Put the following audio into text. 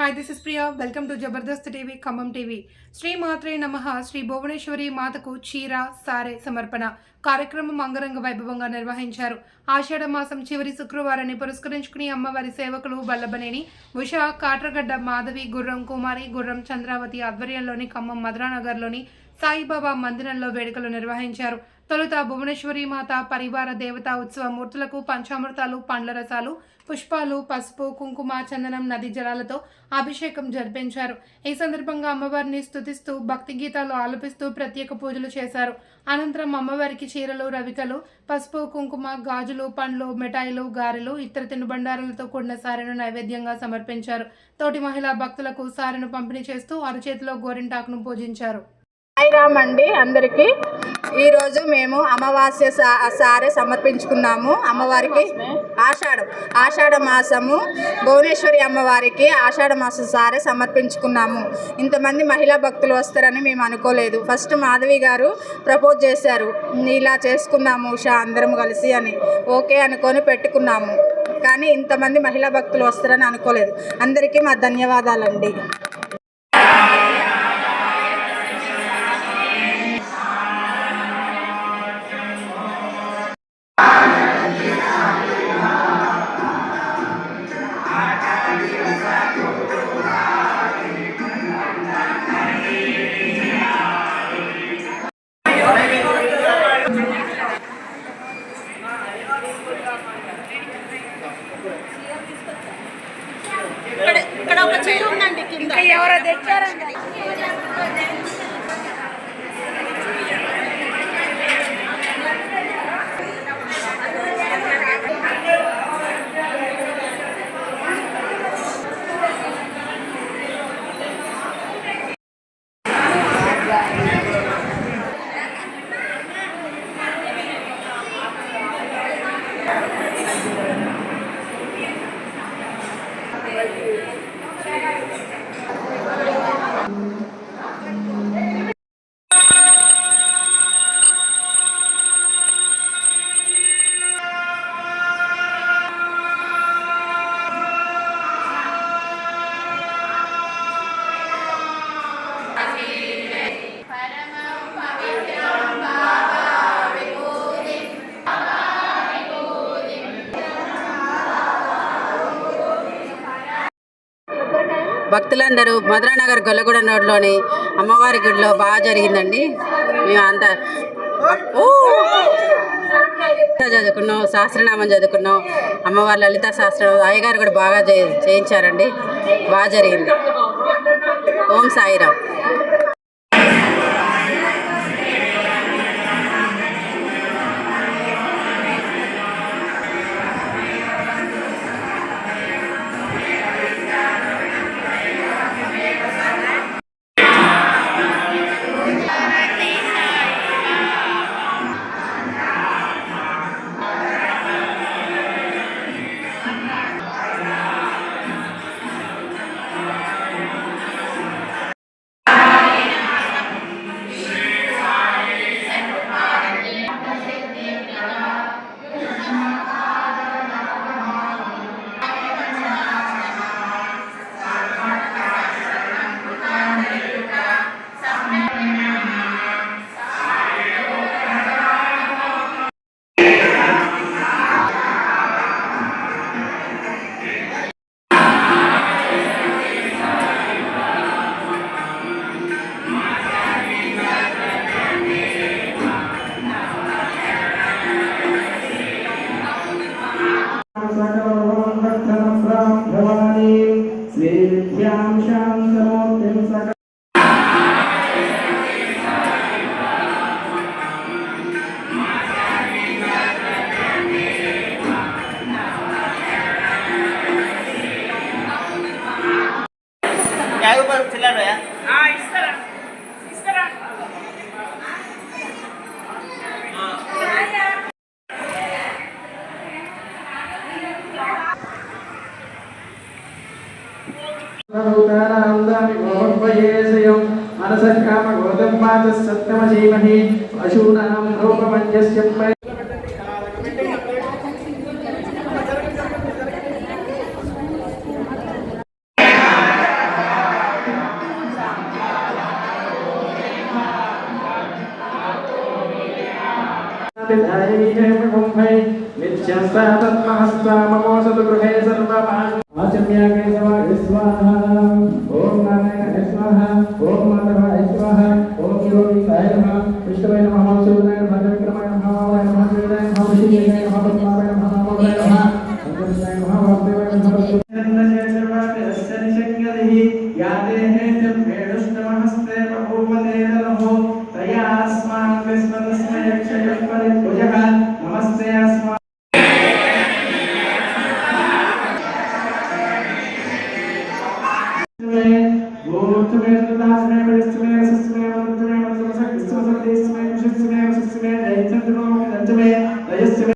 Hi this is Priya welcome to Jabardasth TV Khammam TV Shri మాత్రే నమ శ్రీ భువనేశ్వరి మాతకు చీర సారే సమర్పణ కార్యక్రమం అంగరంగ వైభవంగా నిర్వహించారు ఆషాఢ మాసం చివరి శుక్రవారాన్ని పురస్కరించుకుని అమ్మవారి సేవకులు వల్లభనేని ఉష కాట్రగడ్డ మాధవి గుర్రం కుమారి గుర్రం చంద్రావతి ఆధ్వర్యంలోని ఖమ్మం మధురానగర్లోని సాయిబాబా మందిరంలో వేడుకలు నిర్వహించారు తొలుత భువనేశ్వరి మాత పరివార దేవతా ఉత్సవ మూర్తులకు పంచామృతాలు పండ్ల రసాలు పుష్పాలు పసుపు కుంకుమ చందనం నది జలాలతో అభిషేకం జరిపించారు. ఈ సందర్భంగా అమ్మవారిని స్తుతిస్తూ భక్తి గీతాలు ఆలపిస్తూ ప్రత్యేక పూజలు చేశారు. అనంతరం అమ్మవారికి చీరలు రవికలు పసుపు కుంకుమ గాజులు పండ్లు మిఠాయిలు గారెలు ఇతర తినుబండారాలతో కూడిన సారెను నైవేద్యంగా సమర్పించారు. తోటి మహిళా భక్తులకు సారెను పంపిణీ చేస్తూ అరచేతిలో గోరింటాకును పూజించారు. సాయిరామ్ అండి అందరికీ. ఈరోజు మేము అమావాస్య సారె సమర్పించుకున్నాము. అమ్మవారికి ఆషాఢం ఆషాఢ మాసము భువనేశ్వరి అమ్మవారికి ఆషాఢ మాసం సారే సమర్పించుకున్నాము. ఇంతమంది మహిళా భక్తులు వస్తారని మేము అనుకోలేదు. ఫస్ట్ మాధవి గారు ప్రపోజ్ చేశారు. ఇలా చేసుకుందాము ఉషా అందరం కలిసి అని. ఓకే అనుకొని పెట్టుకున్నాము. కానీ ఇంతమంది మహిళా భక్తులు వస్తారని అనుకోలేదు. అందరికీ మా ధన్యవాదాలండి. ఇక్కడ ఇక్కడ ఒక చీర ఉందండి కింద. ఎవరో తెచ్చారండి. భక్తులందరూ మధురానగర్ గొల్లగూడ రోడ్లోని అమ్మవారి గుడిలో బాగా జరిగిందండి. మేము అంతా చదువుకున్నాం సహస్రనామం చదువుకున్నాం. అమ్మవారి లలిత శాస్త్రం అయ్యగారు కూడా బాగా చేయించారండి. బాగా జరిగింది. ఓం సాయిరామ్. Việt Nam मानसकाम गोदम्बाच सत्यम जीमहि पशूनां रूपमञ्जस्य नित्यस्तापत्महस्ताममोसतु गृहे सर्वपान् आचम्यागे Senhor